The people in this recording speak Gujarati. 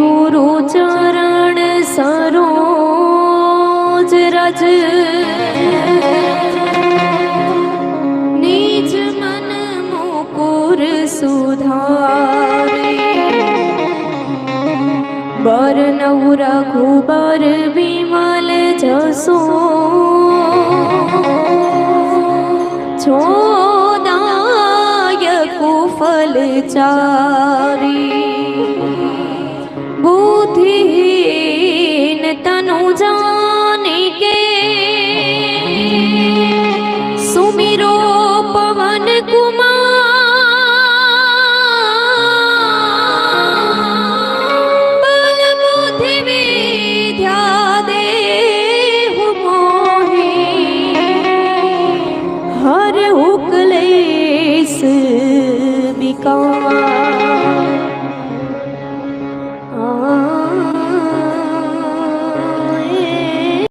ગુરુ ચરણ સરોજ રજ. નિજ મન મુકુર સુધારે. બર નવ રઘુબર વિમલ જસો. છો દાય કુફલ ચારી. સુમિરો પવન કુમાર. પૃથ્વી ધ્યા દેહ મોહે. હર હુકલેશ વિકાર